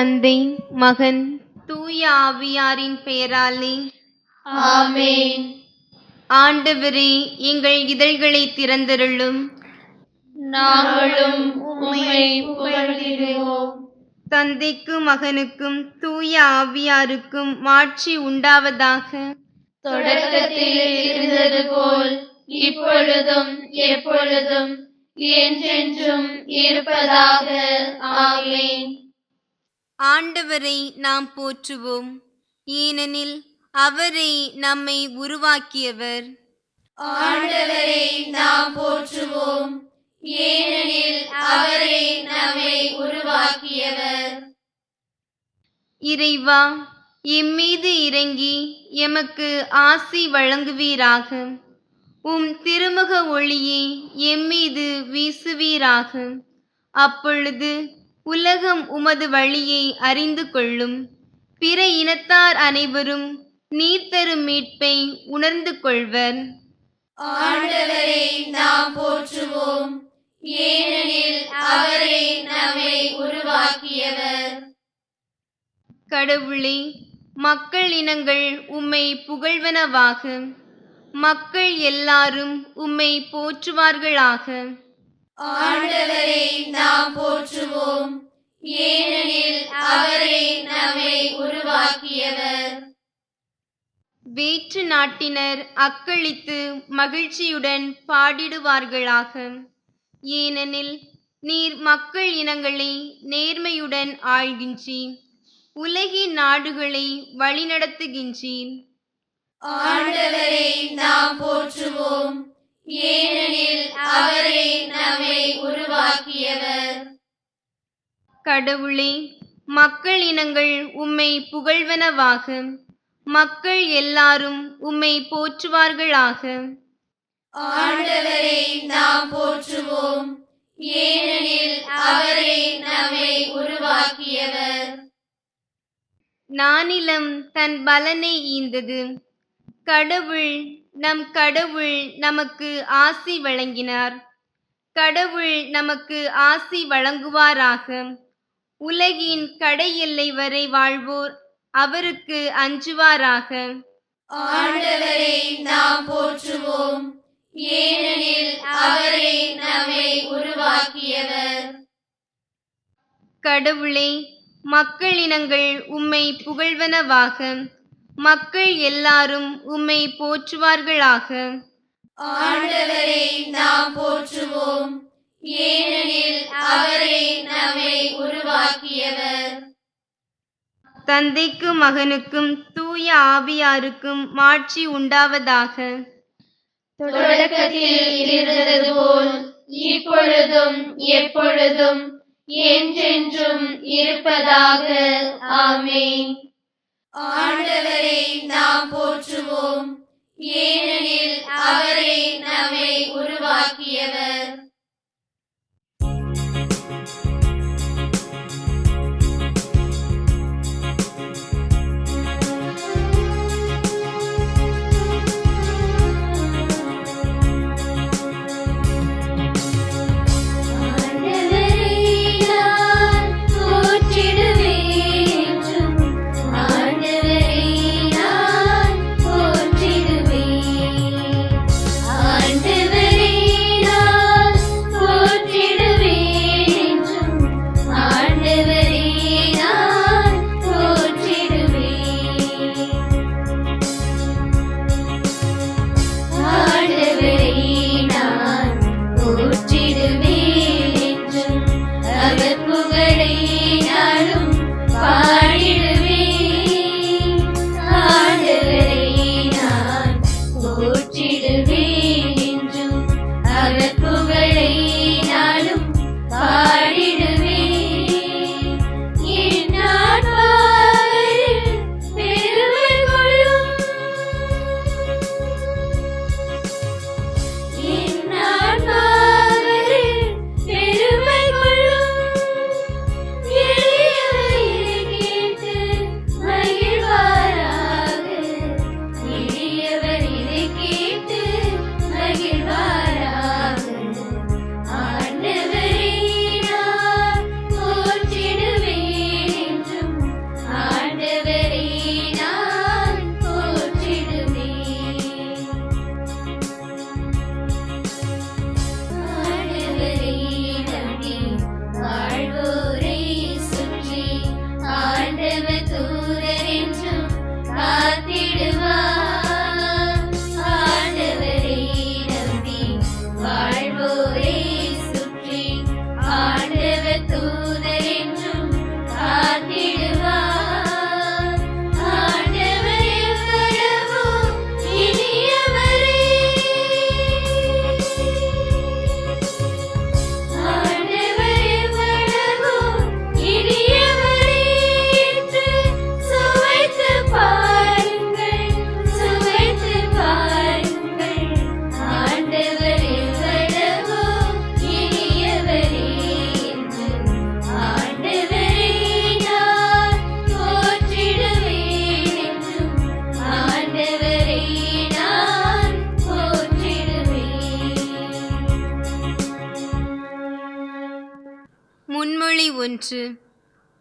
தந்தை மகன் தூய ஆவியாரின் பெயராலே. ஆமென். ஆண்டவரே எங்கள் இதழ்களை திறந்தருளும். நாங்களும் உம்மை புகழ்கிறோம் தந்தைக்கும் மகனுக்கும் தூய ஆவியாருக்கும் மாட்சி உண்டாவதாக. தொடக்கத்தில் இருந்தது போல் இப்பொழுதும் எப்பொழுதும் என்றென்றும் இருப்பதாக. ஆமென். ஆண்டவரை நாம் போற்றுவோம். ஏனெனில் அவரே நம்மை உருவாக்கியவர். ஆண்டவரை நாம் போற்றுவோம். ஏனெனில் அவரே நம்மை உருவாக்கியவர். இறைவா எம்மீது இறங்கி எமக்கு ஆசி வழங்குவீராக. உம் திருமுக ஒளியை எம்மீது வீசுவீராக. அப்பொழுது உலகம் உமது வழியை அறிந்து கொள்ளும். பிற இனத்தார் அனைவரும் நீர் தரும் மீட்பை உணர்ந்து கொள்வர். ஆண்டவரை நாம் போற்றுவோம். ஏனெனில் அவரே நம்மை உருவாக்கியவர். கடவுளே மக்கள் இனங்கள் உம்மை புகழ்வனவாக. மக்கள் எல்லாரும் உம்மை போற்றுவார்களாக. ஆண்டவரை நாம் போற்றுவோம். ஏனெனில் அவரே நம்மை உருவாக்கியவர். வேற்று நாட்டினர் அக்களித்து மகிழ்ச்சியுடன் பாடிடுவார்களாக. ஏனெனில் நீர் மக்கள் இனங்களை நேர்மையுடன் ஆள்கின்றீர். உலகின் நாடுகளை வழிநடத்துகின்றீர். ஆண்டவரை நாம் போற்றுவோம். ஏனெனில் அவரே நம்மை உருவாக்கியவர். கடவுளே மக்கள் இனங்கள் உம்மை புகழ்வனவாக. மக்கள் எல்லாரும் உம்மை போற்றுவார்களாக. ஆண்டவரை நாம் போற்றுவோம். ஏனெனில் அவரே நம்மை உருவாக்கியவர். நானிலம் தன் பலனை ஈந்தது. கடவுள் நம் கடவுள் நமக்கு ஆசி வழங்கினார். கடவுள் நமக்கு ஆசி வழங்குவாராக. உலகின் கடை எல்லை வரை வாழ்வோர் அவருக்கு அஞ்சுவாராக. ஆண்டவரை நாம் போற்றுவோம். ஏனெனில் அவரே நம்மை உருவாக்கியவர். கடவுளே மக்கள் இனங்கள் உம்மை புகழ்வனவாக. மக்கள் எல்லாரும் உம்மை போற்றுவார்களாக. ஆண்டவரை நாம் போற்றுவோம். ஏனெனில் அவரே நம்மை உருவாக்கியவர். தந்தைக்கும் மகனுக்கும் தூய ஆவியாருக்கும் மாட்சி உண்டாவதாக. தொடக்கத்தில் இருந்தது போல் இப்பொழுதும் எப்பொழுதும் என்றென்றும் இருப்பதாக. ஆமென். ஆண்டவரை நாம் போற்றுவோம். ஏனெனில் அவரே நம்மை உருவாக்கியவர்.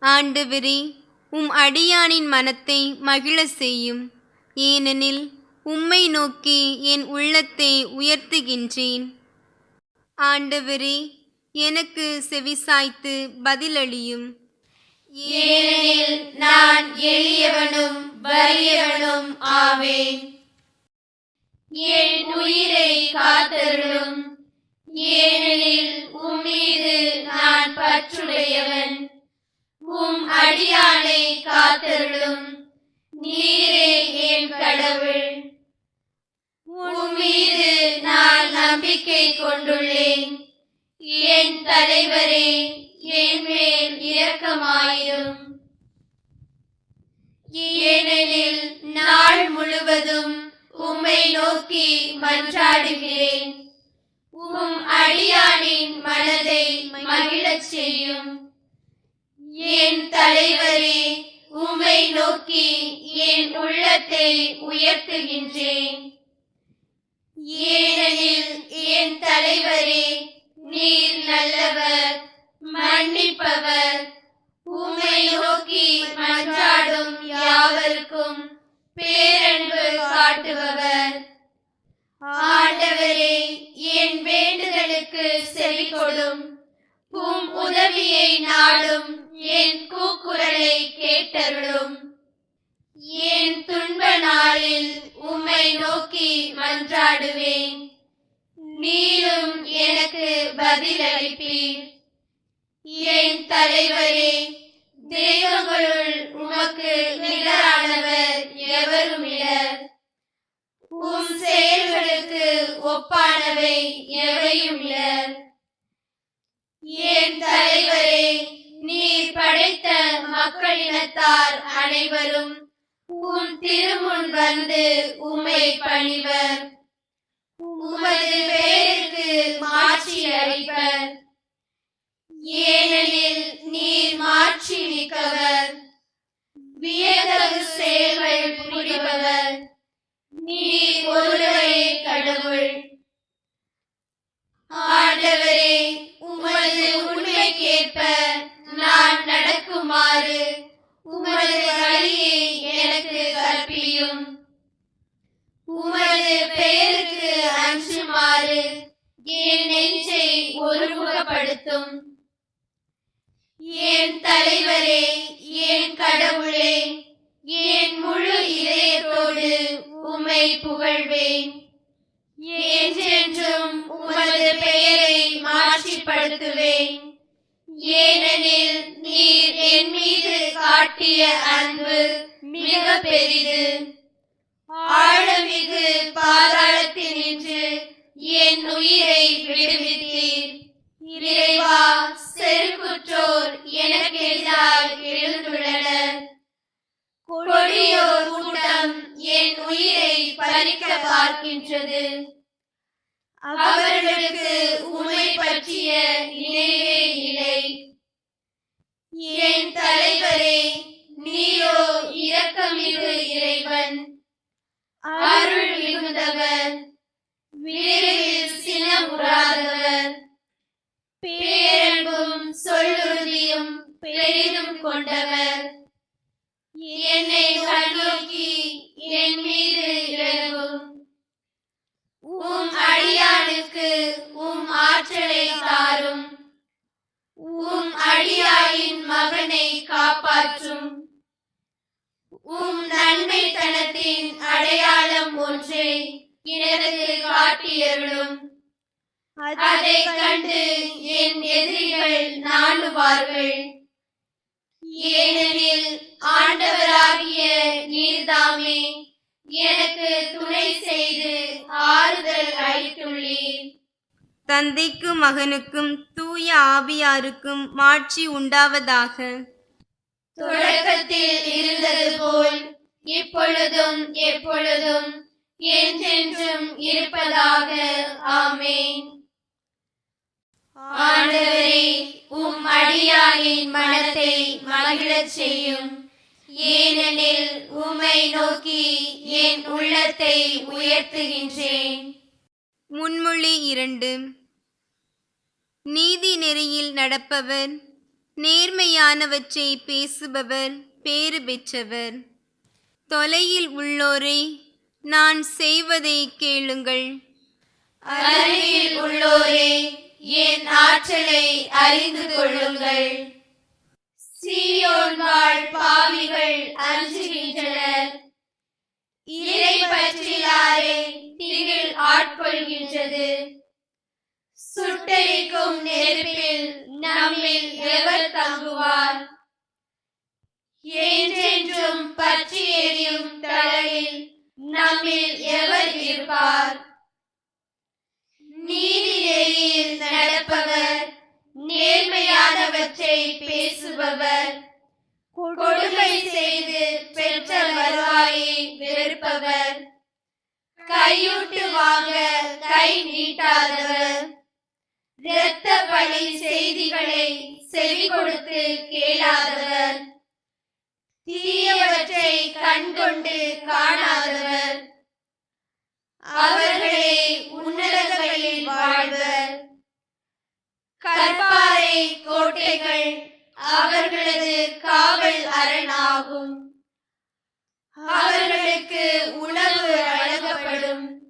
ஆண்டவரே உம் அடியானின் மனத்தை மகிழ செய்யும். ஏனெனில் உம்மை நோக்கி என் உள்ளத்தை உயர்த்துகின்றேன். ஆண்டவரே எனக்கு செவிசாய்த்து பதிலளியும். ஏனெனில் நான் எளியவனும் வலியவனும் ஆவேன். என் உயிரை காத்தருளும். ஏனெனில் உம்மீது நான் பற்றுடையவன். உம் அடியானை காத்தருளும். நீரே என் கடவுள். உம்மீது நான் நம்பிக்கை கொண்டுள்ளேன். என் தலைவரே என் மேல் இரக்கமாயிரும். ஏனெனில் நாள் முழுவதும் உம்மை நோக்கி மன்றாடுகிறேன். உம் அடியானின் மனதை மகிழச் செய்யும். என் தலைவரே உம்மை நோக்கி என் உள்ளத்தை உயர்த்துகின்றேன். ஏனெனில் என் தலைவரே நீர் நல்லவர் மன்னிப்பவர். உம்மை நோக்கி மன்றாடும் யாவருக்கும் பேரன்பு காட்டுபவர். ஆண்டவரே என் வேண்டுதலுக்கு செவிகொடும் உம் உதவியை நாடும் என் கூக்குரலை கேட்டருளும். என் துன்ப நாளில் உம்மை நோக்கி மன்றாடுவேன். நீரும் எனக்கு பதிலளிப்பீர். என் தலைவரே தெய்வங்களுள் உமக்கு நிகரானவர் எவரும் இலர் உம் செயல்களுக்கு ஒப்பானவை எவையும் இலர் என் தலைவரே படைத்த மக்களினத்தார் அனைவரும் உன் திருமுன் வந்து உம்மை பணிவர். உமது பேருக்கு மாற்றி அளிப்பர். ஏனெனில் நீர் மாற்றி மிக்கவர். வியதகு செயல்கள் புரிபவர். நடக்குமாறு உமது வழியை எனக்கு கற்பியும். உமது பெயருக்கு அஞ்சுமாறு என் நெஞ்சை ஒருமுகப்படுத்தும். என் தலைவரே என் கடவுளே என் முழு இதயத்தோடு உம்மை புகழ்வேன். என்றென்றும் உமது பெயரை மாற்றிப்படுத்துவேன் ஏனெனில் நீர் என் மீது காட்டிய அன்பு மிக பெரிது. ஆழமிகு பாதாளத்தினின்று என் உயிரை விடுவித்தீர். இறைவா செருக்குற்றோர் எனக்கு எதிராக எழுந்துள்ளனர். கொடியோர் கூட்டம் என் உயிரை பறிக்க பார்க்கின்றது. அவர்களுக்கு உமை பற்றிய நினைவே இல்லை. என் தலைவரே நீயோ இரக்கமிகு இறைவன். அருள் மிகுந்தவர் விரைவில் சினமுறாதவர். பேரன்பும் சொல்லுறுதியும் பெரிதும் கொண்டவர். என்னை கண்ணோக்கி என் மீது அடையாளம் ஒன்றை எனக்கு காட்டியருளும். அதை கண்டு என் எதிரிகள் நாணுவார்கள். ஏனெனில் ஆண்டவராகிய நீர்தாமே எனக்கு துணை செய்து ஆறுதல் அளித்துள்ளீர். தந்தைக்கும் மகனுக்கும் தூய ஆவியாருக்கும் மாட்சி உண்டாவதாக. தொடக்கத்தில் இருந்தது போல் இப்பொழுதும் எப்பொழுதும் என்றென்றும் இருப்பதாக. ஆமேன். ஆண்டவரே உம் அடியானின் மனத்தை மகிழச் செய்யும். ஏனெனில் உம்மை நோக்கி என் உள்ளத்தை உயர்த்துகின்றேன். முன்மொழி இரண்டு. நீதி நெறியில் நடப்பவர் நேர்மையானவற்றை பேசுபவர் பேறு பெற்றவர். தொலையில் உள்ளோரே நான் செய்வதை கேளுங்கள். அருகில் உள்ளோரே என் ஆற்றலை அறிந்து கொள்ளுங்கள். சீயோன் வாழ் பாவிகள் அஞ்சுகின்றனர். இறை பற்றிலாரே திகில் ஆட்கொள்கின்றது. சுட்டரிக்கும் நெருப்பில் நம்மில் எவர் தங்குவார்? என்றென்றும் பற்றி எரியும் தலையில் நம்மில் எவர் இருப்பார்? நீதி நெறியில் நடப்பவர் நேர்மையானவற்றை பேசுபவர் கொடுமை செய்து பெற்ற வருவாயை வெறுப்பவர் கையூட்டு வாங்க கை நீட்டாதவர் இரத்த பழி செய்திகளை செவி கொடுத்து கேளாதவர் தீயவற்றை கண்கொண்டு காணாதவர். அவர்களே உன்னதங்களில் வாழ்வர். கற்பாறை கோட்டைகள் அவர்களது காவல் அரணாகும். அவர்களுக்கு உணவு வழங்கப்படும்.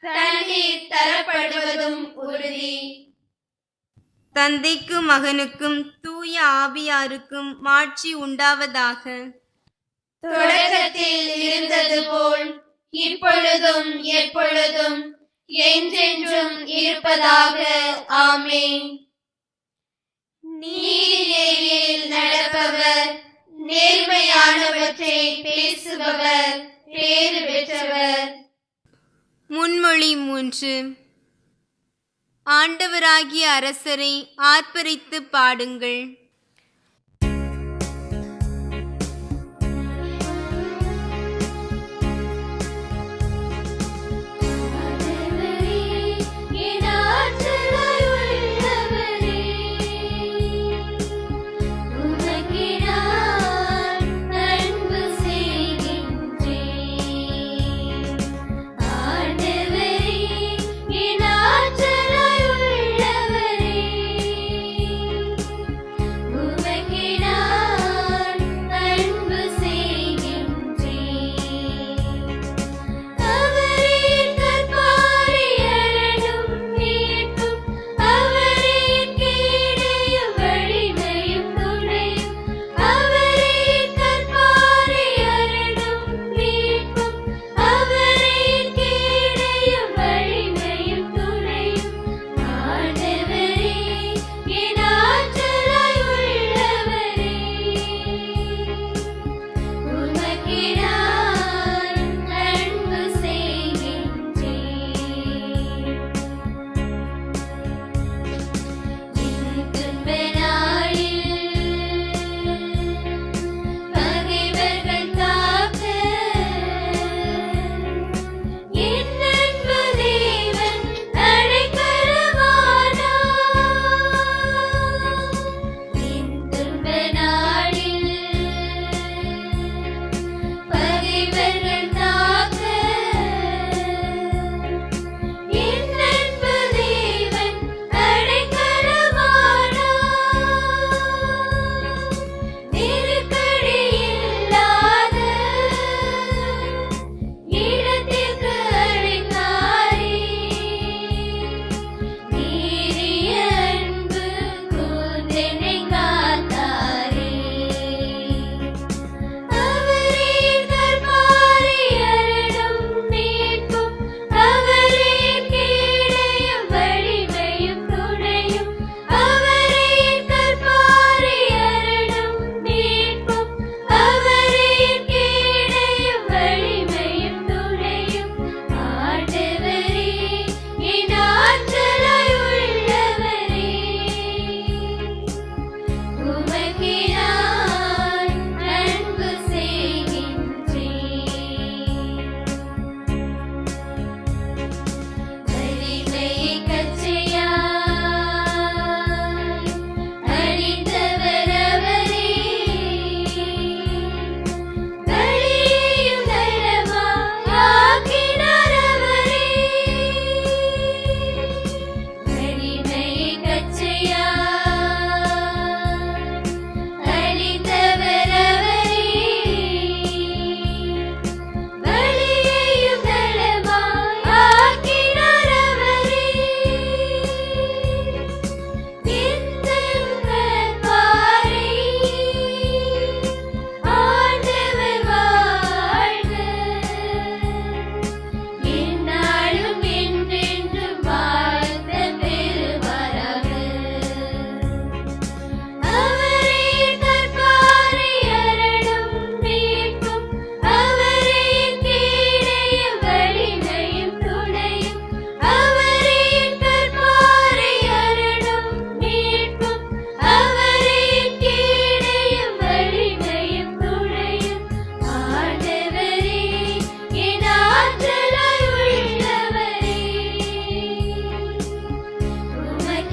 தண்ணீர் தரப்படுவதும் உறுதி. தந்தைக்கும் மகனுக்கும் தூய ஆவியாருக்கும் மாட்சி உண்டாவதாக. தொடக்கத்தில் இருந்தது போல் இப்பொழுதும் எப்பொழுதும் என்றென்றும் இருப்பதாக. ஆமென். நீதி நெறியில் நடப்பவர் நேர்மையானவற்றை பேசுபவர் பேறு பெற்றவர். முன்மொழி மூன்று. ஆண்டவராகிய அரசரை ஆர்ப்பரித்து பாடுங்கள்.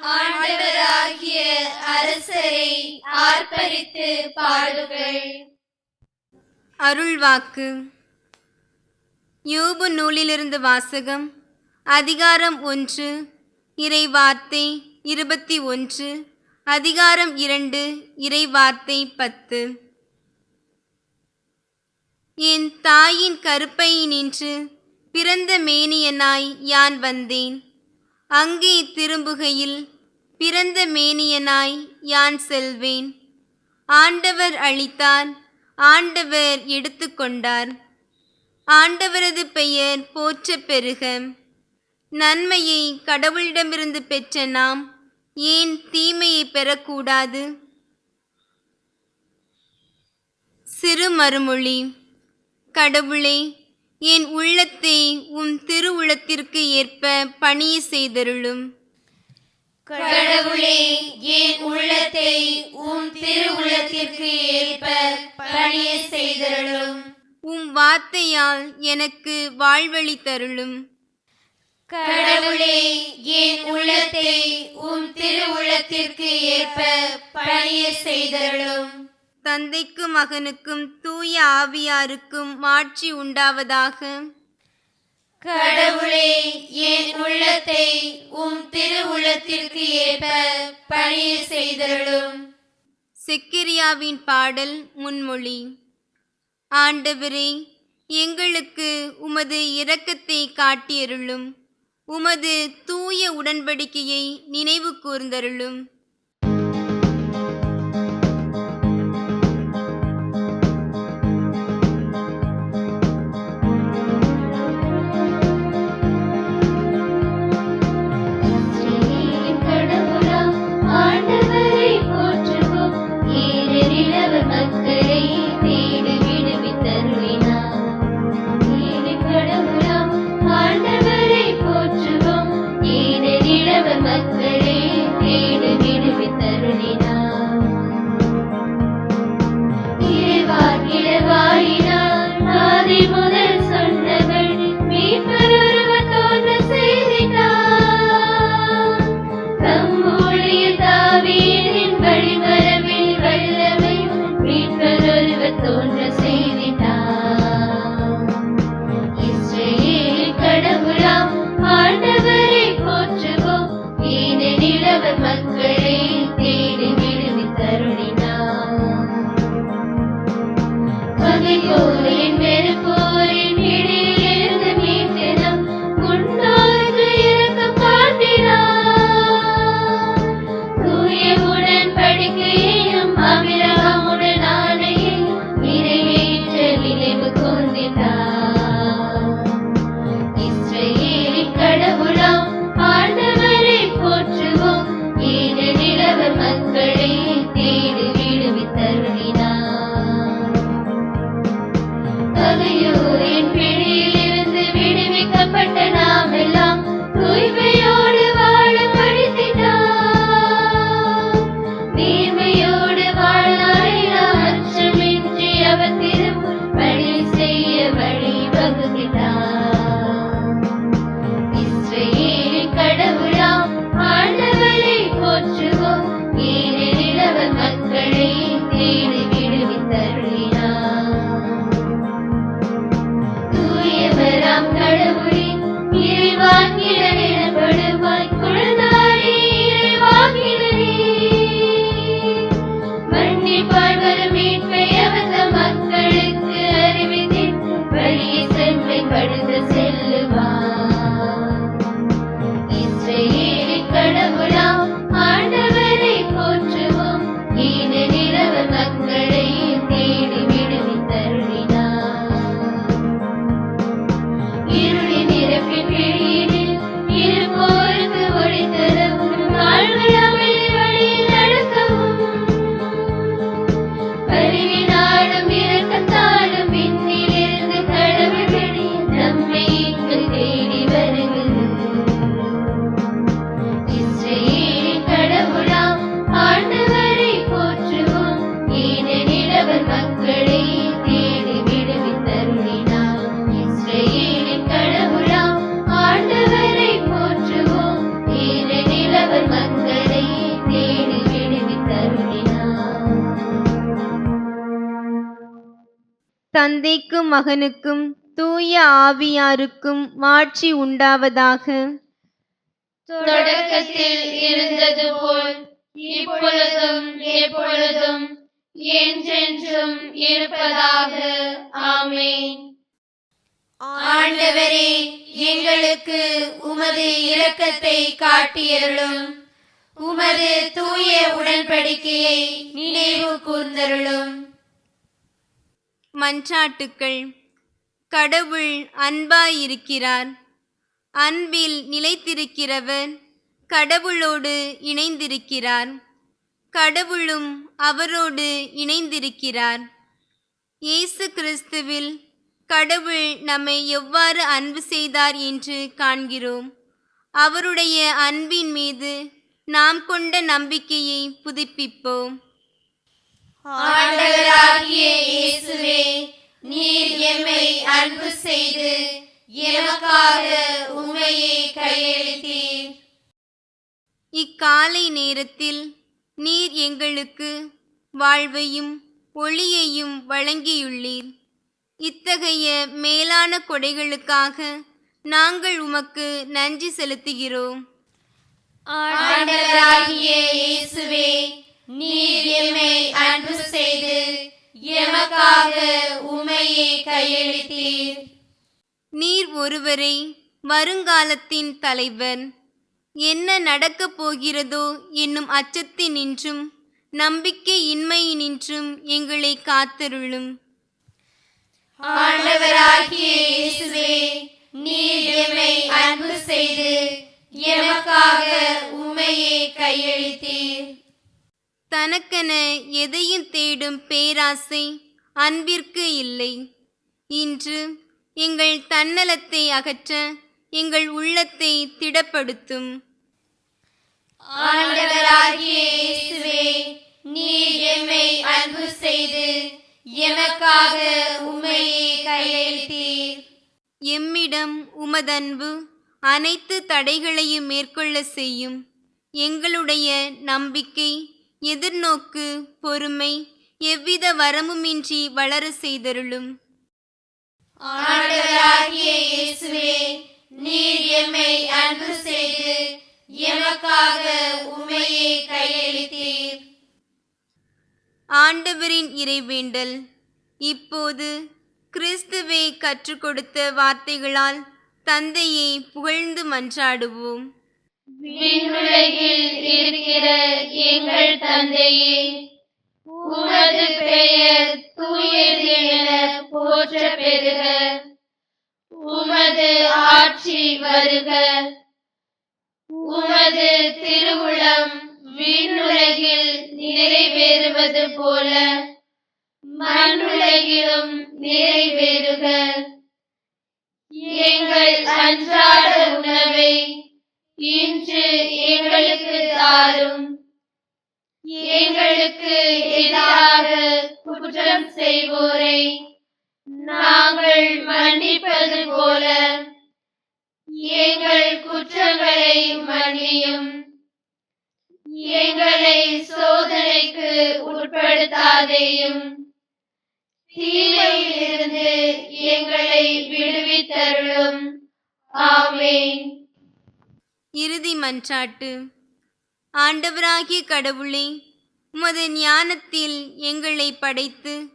ஆண்டவராகிய அரசரை ஆர்ப்பரித்து பாடுங்கள் அருள்வாக்கு. யோபு நூலிலிருந்து வாசகம் அதிகாரம் ஒன்று இறை வார்த்தை இருபத்தி ஒன்று அதிகாரம் இரண்டு இறை வார்த்தை பத்து. என் தாயின் கருப்பையினின்று பிறந்த மேனியனாய் யான் வந்தேன். அங்கே திரும்புகையில் பிறந்த மேனியனாய் யான் செல்வேன்? ஆண்டவர் அளித்தார் ஆண்டவர் எடுத்துக்கொண்டார் ஆண்டவரது பெயர் போற்றப் பெருக நன்மையை கடவுளிடமிருந்து பெற்ற நாம் ஏன் தீமையை பெறக்கூடாது? சிறு மறுமொழி கடவுளே என் உள்ளத்தை உம் திருவுளத்திற்கு ஏற்ப பணிய செய்தருளும். கடவுளே என் உள்ளத்தை உம் திருவுளத்திற்கு ஏற்ப பணிய செய்தருளும். உம் வார்த்தையால் எனக்கு வாழ்வழி தருளும் கடவுளே என் உள்ளத்தை உம் திருவுளத்திற்கு ஏற்ப பணிய செய்தருளும். தந்தைக்கும் மகனுக்கும் தூய ஆவியாருக்கும் மாட்சி உண்டாவதாக. கடவுளே என் உள்ளத்தை உம் திருவுளத்திற்கு ஏற்ப பணிய செய்தருளும். செக்கிரியாவின் பாடல் முன்மொழி. ஆண்டவரே எங்களுக்கு உமது இரக்கத்தை காட்டியருளும். உமது தூய உடன்படிக்கையை நினைவு கூர்ந்தருளும். தந்தைக்கும் மகனுக்கும் தூய ஆவியாருக்கும் மாட்சி உண்டாவதாக. தொடக்கத்தில் இருந்தது போல் இப்பொழுதும் எப்பொழுதும் என்றென்றும் இருப்பதாக. ஆமென். ஆண்டவரே எங்களுக்கு உமது இரக்கத்தை காட்டியருளும். உமது தூய உடன்படிக்கையை நினைவு கூர்ந்தருளும். மன்றாட்டுக்கள். கடவுள் அன்பாயிருக்கிறார். அன்பில் நிலைத்திருக்கிறவர் கடவுளோடு இணைந்திருக்கிறார். கடவுளும் அவரோடு இணைந்திருக்கிறார். இயேசு கிறிஸ்துவில் கடவுள் நம்மை எவ்வாறு அன்பு செய்தார் என்று காண்கிறோம். அவருடைய அன்பின் மீது நாம் கொண்ட நம்பிக்கையை புதுப்பிப்போம். ஆண்டவராகிய இயேசுவே நீர் எம்மை அன்பு செய்து எமக்காக உம்மையே கையளித்தீர். இக்காலை நேரத்தில் நீர் எங்களுக்கு வாழ்வையும் ஒளியையும் வழங்கியுள்ளீர். இத்தகைய மேலான கொடைகளுக்காக நாங்கள் உமக்கு நன்றி செலுத்துகிறோம். ஆண்டவராகிய இயேசுவே நீர் எம்மை அன்பு செய்து எமக்காக உம்மையே கையளித்தீர். நீர் ஒருவரை வருங்காலத்தின் தலைவர். என்ன நடக்கப் போகிறதோ என்னும் அச்சத்தினின்றும் நம்பிக்கை இன்மையினின்றும் எங்களை காத்தருளும். ஆண்டவராகிய இயேசுவே நீர் எம்மை அன்பு செய்து எமக்காக உம்மையே கையளித்தீர். தனக்கென எதையும் தேடும் பேராசை அன்பிற்கு இல்லை. இன்று எங்கள் தன்னலத்தை அகற்ற எங்கள் உள்ளத்தை திடப்படுத்தும். ஆண்டவராகிய இயேசுவே நீர் எம்மை அன்பு செய்து எமக்காக உம்மையே கையளித்தீர். எம்மிடம் உமதன்பு அனைத்து தடைகளையும் மேற்கொள்ள செய்யும். எங்களுடைய நம்பிக்கை எதிர்நோக்கு பொறுமை எவ்வித வரமுமின்றி வளர செய்தருளும். ஆண்டவராகிய இயேசுவே நீர் எம்மை அன்பு செய்து எமக்காக உம்மையே கையளித்தீர். ஆண்டவரின் இறைவேண்டல் இப்போது கிறிஸ்துவே கற்றுக் கொடுத்த வார்த்தைகளால் தந்தையை புகழ்ந்து மன்றாடுவோம். விண்ணுலகில் இருக்கிற எங்கள் தந்தையே உமது பெயர் தூயது என போற்ற பெறுக உமது ஆட்சி வருக. உமது திருவுளம் விண்ணுலகில் நிறைவேறுவது போல மண்ணுலகில் செய்வோரை நாங்கள் மன்னிப்பது போல எங்கள் குற்றங்களை மன்னியும். எங்களை சோதனைக்கு உட்படுத்தாதேயும். தீமையிலிருந்து எங்களை விடுவித்தருளும். ஆமேன். இறுதி மன்றாட்டு. ஆண்டவராகிய கடவுளே உமது ஞானத்தில் எங்களை படைத்து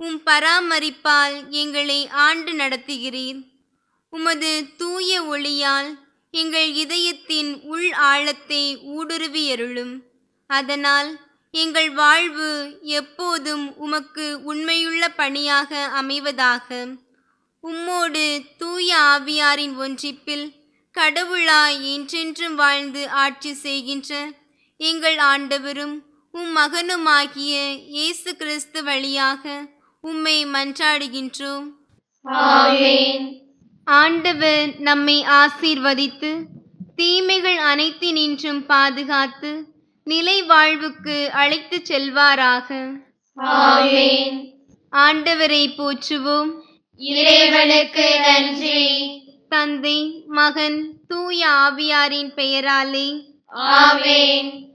உம் பராமரிப்பால் எங்களை ஆண்டு நடத்துகிறீர். உமது தூய ஒளியால் எங்கள் இதயத்தின் உள் ஆழத்தை ஊடுருவியருளும். அதனால் எங்கள் வாழ்வு எப்போதும் உமக்கு உண்மையுள்ள பணியாக அமைவதாக. உம்மோடு தூய ஆவியாரின் ஒன்றிப்பில் கடவுளாய் என்றென்றும் வாழ்ந்து ஆட்சி செய்கின்ற எங்கள் ஆண்டவரும் உம் மகனுமாகிய இயேசு கிறிஸ்து வழியாக உம்மை மன்றாடுகின்றோம். ஆண்டவர் நம்மை ஆசீர்வதித்து தீமைகள் அனைத்தினின்றும் பாதுகாத்து நிலை வாழ்வுக்கு அழைத்துச் செல்வாராக. ஆண்டவரை போற்றுவோம். இறைவனுக்கு நன்றி. தந்தை மகன் தூய ஆவியாரின் பெயராலே. ஆமென்.